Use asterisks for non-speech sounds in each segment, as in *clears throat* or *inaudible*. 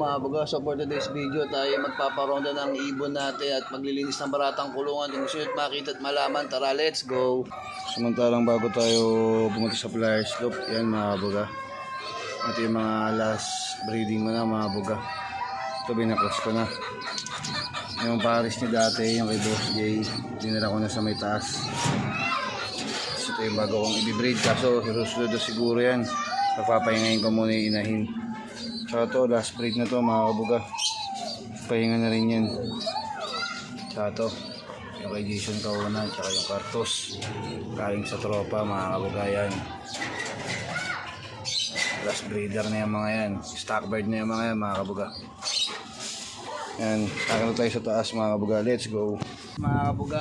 mga buga. So for today's video tayo magpaparonda ng ibon natin at maglilinis ng baratang kulungan. Kung gusto nyo makita at malaman, tara let's go! Samantalang bago tayo pumunta sa Flyers Loop, yan mga buga. Ito yung mga last breeding mo na mga buga. Ito binaklas ko na. Yung Paris ni dati, yung kay Boss J, dinala ko na sa may taas. So, ito yung bago kong i-breed. Kaso, susunod na siguro yan. Pagpapahingayin ko muna yung inahin. Tsaka to, last breed na to, mga kabuga. Pahinga na rin yan. Tsaka to, yung kay Jason Kauna, tsaka yung Cartos. Kaling sa tropa, mga kabuga yan. Last breeder na yung mga yan. Stock bird na yung mga yan, mga kabuga. Yan, takot tayo sa taas mga kabuga. Let's go. Mga kabuga,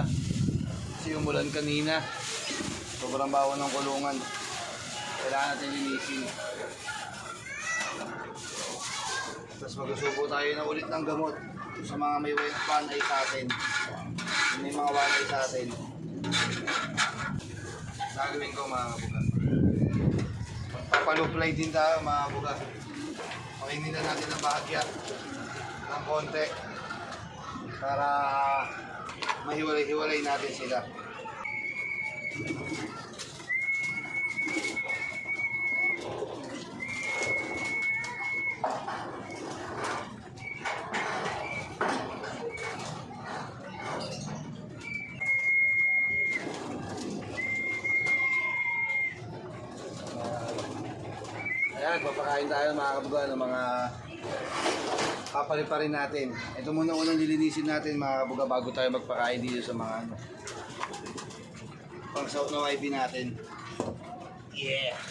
kasi umulan kanina. Sobrang bawa ng kulungan. Kailangan natin linisin. Tapos magsusubo tayo na ulit ng gamot sa mga may wanay sa atin. May mga wanay sa atin. Gagawin ko mga kabuga. Papaluply din tayo mga kabuga. Pakinggan natin ang bahagya ng konti para mahiwalay-hiwalay natin sila. Ayan, papakain tayo mga kabuga ng mga papaliparin natin. Ito muna unang nilinisin natin mga kabuga bago tayo magpakain dito sa mga ano. Pang south na YB natin. Yeah!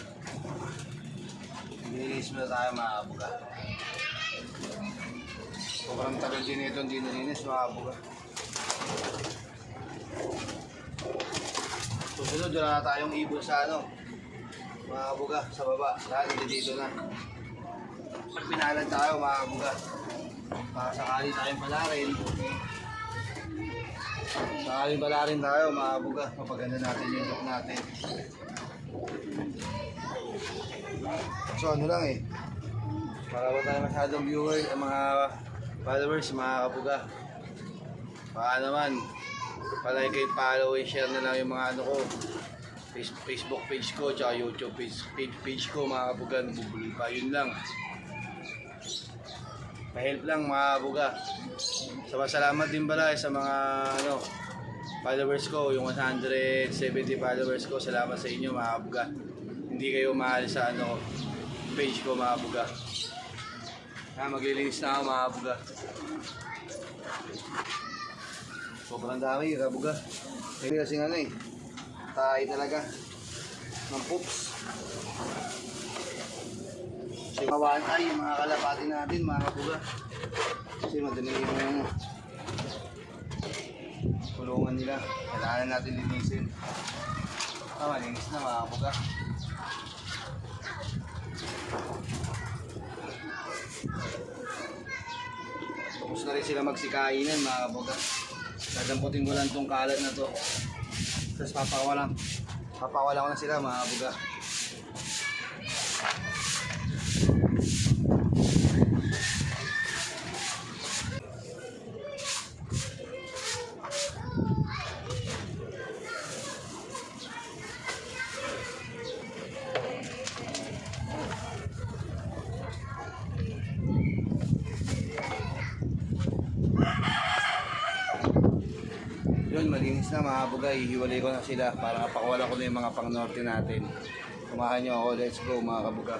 Nilinis muna tayo mga kabuga. Sobrang tagal din ito hindi nilinis mga kabuga. Susunod, wala na tayong ibon sa ano. Mga kabuga, sa baba. Lahat dito na. Pag pinalag tayo mga kabuga. Para sakali tayong palarin. Sakali palarin tayo mga kabuga. Mapaganda natin yung look natin. So ano lang eh. Para wala tayo masyadong viewers, ang mga followers, mga kabuga. Baka naman, palike kayo follow and share na lang yung mga ano ko. Face- Facebook page ko, tsaka YouTube page, page, ko, mga kabuga, nabubuli pa. Yun lang. Pa-help lang mga kabuga. Sa salamat din pala sa mga ano, followers ko, yung 170 followers ko. Salamat sa inyo mga kabuga. Hindi kayo mahal sa ano, page ko mga kabuga. Ha, maglilinis na ako mga kabuga. Sobrang dami, kabuga. Hindi kasi ano eh, tayo talaga ng poops. Kasi mawaan tayo yung mga kalapati natin, mga kabuga. Kasi madali yung kulungan nila. Kailangan natin linisin. Ah, malinis na mga kabuga. Tapos na rin sila magsikainan mga kabuga. Dadamputin ko lang tong kalat na to. Tapos papawalan. Papawala ko na sila mga kabuga. Yun, malinis na mga kabuga. Ihiwalay ko na sila para kapakawala ko na yung mga pang norte natin. Kumahan nyo ako. Let's go mga kabuga.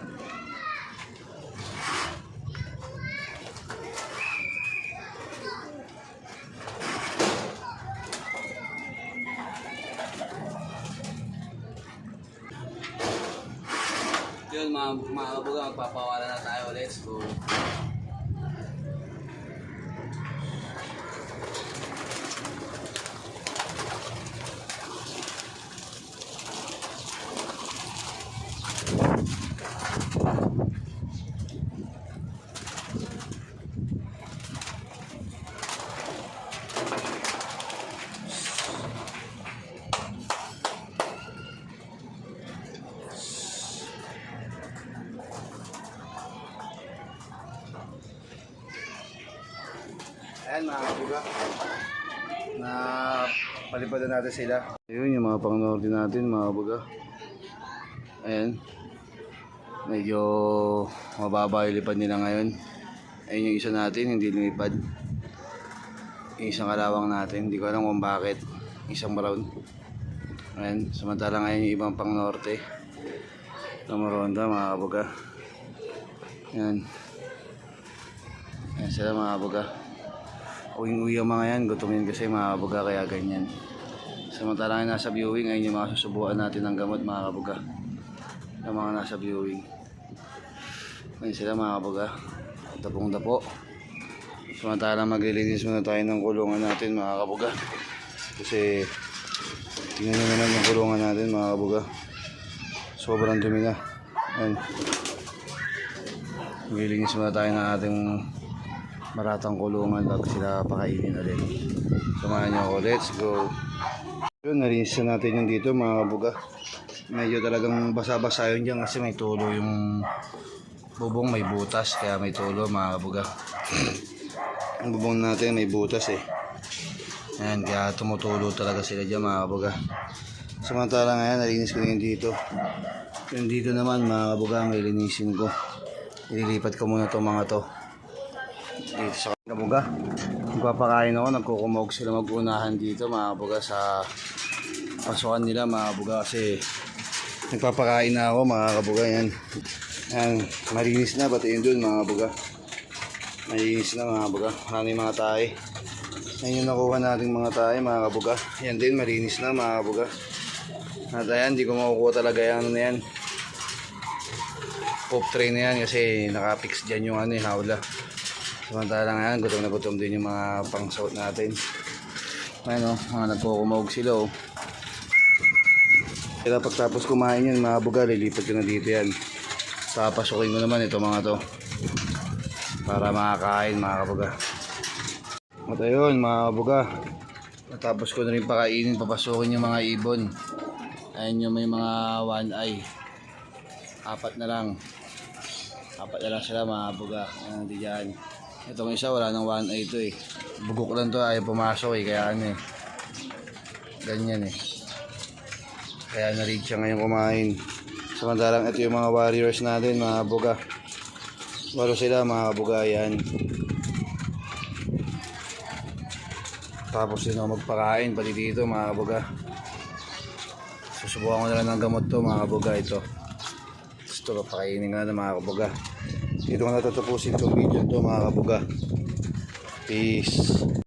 Yun mga, mga kabuga, magpapawala na tayo. Let's go. Na palipadan natin sila. Ayun yung mga pang-norte natin mga kabuga. Ayan. Medyo mababa yung lipad nila ngayon. Ayun yung isa natin, hindi lumipad. Yung isang kalawang natin, hindi ko alam kung bakit. Isang brown. Ayan, samantala ngayon yung ibang pang norte. Lamaronda, mga kabuga. Ayan. Ayan sila mga kabuga. Uwing-uwi ang mga yan, gutom yan kasi mga kabuga, kaya ganyan. Samantala ngayon nasa viewing, ayun yung mga susubukan natin ng gamot mga kabuga. Yung mga nasa viewing. Ayan sila mga kabuga. Tapong dapo. Samantala maglilinis muna tayo ng kulungan natin mga kabuga. Kasi tingnan nyo naman yung kulungan natin mga kabuga. Sobrang dumi na. Ayan. Maglilinis muna tayo ng ating maratang kulungan bago sila pakainin ulit. Samahan nyo ako. Let's go. Yun, narinis na natin yung dito mga kabuga. Medyo talagang basa-basa yun dyan kasi may tulo yung bubong may butas kaya may tulo mga kabuga. *clears throat* Ang bubong natin may butas eh. Ayan, kaya tumutulo talaga sila dyan mga kabuga. Samantala ngayon, nalinis ko na yun dito. Yung dito naman mga kabuga, may linisin ko. Ililipat ko muna itong mga to. Dito sa kabuga. Magpapakain ako, nagkukumog sila mag-unahan dito mga kabuga sa pasukan nila mga kabuga kasi nagpapakain na ako mga kabuga yan. Yan, malinis na pati yun dun mga kabuga. Malinis na mga kabuga. Marami mga tayo. Yan yung nakuha nating mga tayo mga kabuga. Yan din, malinis na mga kabuga. At ayan, di ko makukuha talaga ano na yan. Pop tray na yan kasi nakapix dyan yung ano yung hawla. Samantala nga yan, gutom na gutom din yung mga pangsuot natin. Ayan o, mga nagkukumog sila o. Kaya pagtapos kumain yan mga buga, lilipat ko na dito yan. Papasukin ko naman ito mga to. Para makakain mga kabuga. At ayun mga kabuga. Natapos ko na rin pakainin, papasukin yung mga ibon. Ayun yung may mga one eye. Apat na lang. Apat na lang sila mga buga. Ayan, di dyan. Itong isa wala nang one eye to eh. Bugok lang to ayaw pumasok eh. Kaya ano eh. Ganyan eh. Kaya na-reach siya ngayon kumain. Samantalang ito yung mga warriors natin mga buga. Walo sila mga buga yan. Tapos din ako magpakain pati dito mga buga. Susubukan ko na lang ng gamot to mga kabuga ito. Gusto ko pakainin ka na mga kabuga. Dito ko natatapusin itong video to mga kabuga. Peace.